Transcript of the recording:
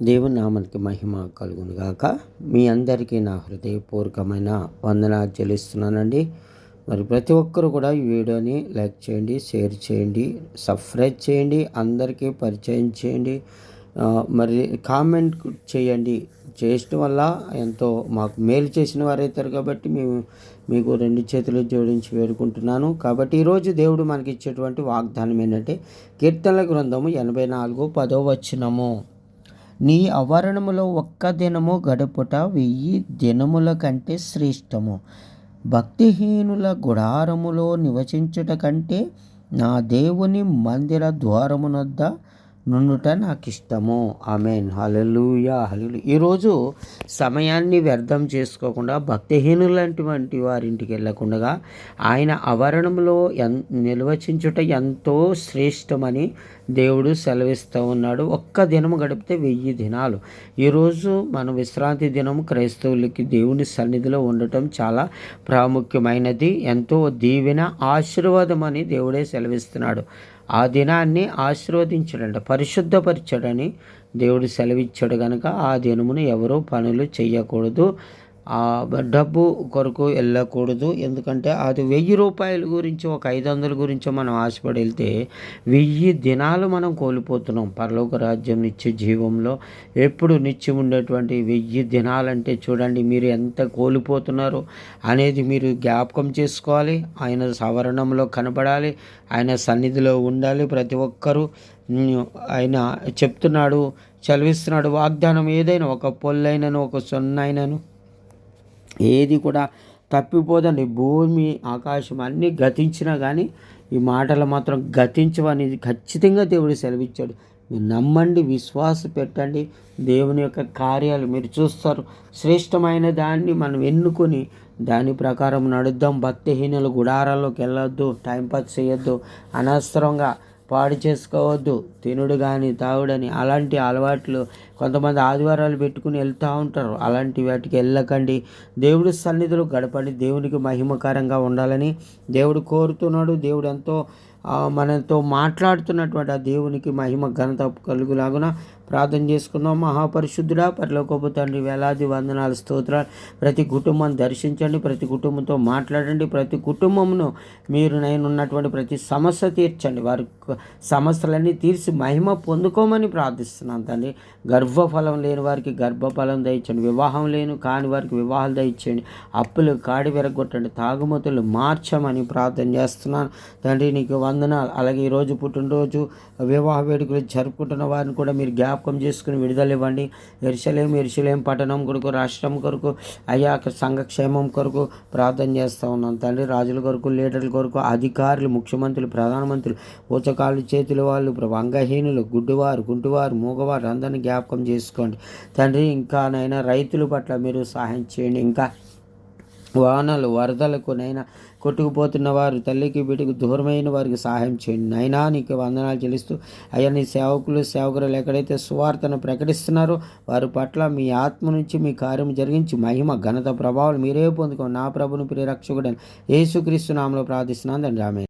దేవుని నామానికి మహిమ కలుగును గాక మీ అందరికీ నా హృదయపూర్వకమైన వందనాలు చెల్లిస్తున్నానండి. మరి ప్రతి ఒక్కరు కూడా ఈ వీడియోని లైక్ చేయండి షేర్ చేయండి సబ్స్క్రైబ్ చేయండి అందరికీ పరిచయం చేయండి. మరి కామెంట్ చేయండి. చేయటం వల్ల ఎంతో మాకు మేలు చేసిన వారైతారు కాబట్టి మేము మీకు రెండు చేతులు జోడించి వేడుకుంటున్నాను. కాబట్టి ఈరోజు దేవుడు మనకి ఇచ్చేటువంటి వాగ్దానం ఏంటంటే కీర్తనల గ్రంథము ఎనభై నాలుగు పదో వచ్చినము నీ ఆవరణములో ఒక్క దినము గడుపుట వెయ్యి దినముల కంటే శ్రేష్టము. భక్తిహీనుల గుడారములో నివసించుట కంటే నా దేవుని మందిర ద్వారమునొద్ద నుండుట నాకు ఇష్టము ఆమెన్ హలలుయా హలలు ఈరోజు సమయాన్ని వ్యర్థం చేసుకోకుండా భక్తిహీనులంటి వారింటికి వెళ్ళకుండా ఆయన ఆవరణంలో ఎన్ నిర్వచించుట ఎంతో శ్రేష్టమని దేవుడు సెలవిస్తూ ఉన్నాడు. ఒక్క దినము గడిపితే వెయ్యి దినాలు. ఈరోజు మన విశ్రాంతి దినం క్రైస్తవులకి దేవుని సన్నిధిలో ఉండటం చాలా ప్రాముఖ్యమైనది. ఎంతో దీవెన ఆశీర్వాదం అని దేవుడే సెలవిస్తున్నాడు. ఆ దినాన్ని ఆశీర్వదించడంట పరిశుద్ధపరచడని దేవుడు సెలవిచ్చాడు కనుక ఆ దినమును ఎవరూ పనులు చేయకూడదు. డబ్బు కొరకు వెళ్ళకూడదు. ఎందుకంటే అది వెయ్యి రూపాయల గురించి ఒక ఐదు వందల గురించి మనం ఆశపడి వెళ్తే వెయ్యి దినాలు మనం కోల్పోతున్నాం. పరలోక రాజ్యం నిత్య జీవంలో ఎప్పుడు నిత్యం ఉండేటువంటి వెయ్యి దినాలంటే చూడండి మీరు ఎంత కోల్పోతున్నారు అనేది మీరు జ్ఞాపకం చేసుకోవాలి. ఆయన సవరణంలో కనపడాలి ఆయన సన్నిధిలో ఉండాలి ప్రతి ఒక్కరూ. ఆయన చెప్తున్నాడు చదివిస్తున్నాడు వాగ్దానం ఏదైనా ఒక పొల్లైనను ఒక సొన్నైనను. ఏది కూడా తప్పిపోదండి భూమి ఆకాశం అన్నీ గతించినా కానీ ఈ మాటలు మాత్రం గతించవనేది ఖచ్చితంగా దేవుడు సెలవిచ్చాడు. మీరు నమ్మండి విశ్వాస పెట్టండి. దేవుని యొక్క కార్యాలు మీరు చూస్తారు. శ్రేష్టమైన దాన్ని మనం ఎన్నుకొని దాని ప్రకారం నడుద్దాం. భక్తిహీనుల గుడారాల్లోకి వెళ్ళొద్దు టైంపాస్ చేయొద్దు. అనవసరంగా పాడు చేసుకోవద్దు. తినుడు కానీ తాగుడని అలాంటి అలవాట్లు కొంతమంది ఆదివారాలు పెట్టుకుని వెళ్తూ ఉంటారు. అలాంటి వాటికి వెళ్ళకండి. దేవుడి సన్నిధులు గడపండి. దేవునికి మహిమకరంగా ఉండాలని దేవుడు కోరుతున్నాడు. దేవుడు ఎంతో మనతో మాట్లాడుతున్నటువంటి ఆ దేవునికి మహిమ ఘనత కలుగులాగున ప్రార్థన చేసుకుందాం. మహాపరిశుద్ధుడా పరలోకపు తండ్రి వేలాది వందనాల స్తోత్రాలు. ప్రతి కుటుంబాన్ని దర్శించండి ప్రతి కుటుంబంతో మాట్లాడండి ప్రతి కుటుంబమును మీరు నేను ఉన్నటువంటి ప్రతి సమస్య తీర్చండి. వారి సమస్యలన్నీ తీర్చి మహిమ పొందుకోమని ప్రార్థిస్తున్నాను తండ్రి. గర్భఫలం లేని వారికి గర్భఫలం దయచండి వివాహం లేని కాని వారికి వివాహాలు దయచేయండి. అప్పులు కాడి విరగొట్టండి. తాగుమతులు మార్చమని ప్రార్థన చేస్తున్నాను తండ్రి. నీకు వందనాలు. అలాగే ఈరోజు పుట్టినరోజు వివాహ వేడుకలు జరుపుకుంటున్న వారిని కూడా మీరు గ్యాప్ జ్ఞాపకం చేసుకుని విడుదల ఇవ్వండి ఎరుసలేం ఎరుసలేం పట్టణం కొరకు రాష్ట్రం కొరకు అయ్యా సంఘక్షేమం కొరకు ప్రార్థన చేస్తూ ఉన్నాం. తండ్రి రాజుల కొరకు లీడర్ల కొరకు అధికారులు ముఖ్యమంత్రులు ప్రధానమంత్రులు ఊచకాళ్ళు చేతుల వాళ్ళు అంగహీనులు గుడ్డువారు గుంటువారు మూగవారు అందరినీ జ్ఞాపకం చేసుకోండి. తండ్రి ఇంకా నైనా రైతుల పట్ల మీరు సహాయం చేయండి. ఇంకా వానలు వరదలకు నైనా కొట్టుకుపోతున్న వారు తల్లికి బిడ్డకు దూరమైన వారికి సహాయం చేయండి. నైనా నీకు వందనాలు చెల్లిస్తూ అయ్యా నీ సేవకులు సేవకులు ఎక్కడైతే సువార్తను ప్రకటిస్తున్నారో వారి పట్ల మీ ఆత్మ నుంచి మీ కార్యం జరిగించి మహిమ ఘనత ప్రభావాలు మీరే పొందుకో నా ప్రభుని ప్రియరక్షకుడని యేసుక్రీస్తు నామలో ప్రార్థిస్తున్నాను తండ్రి. ఆమె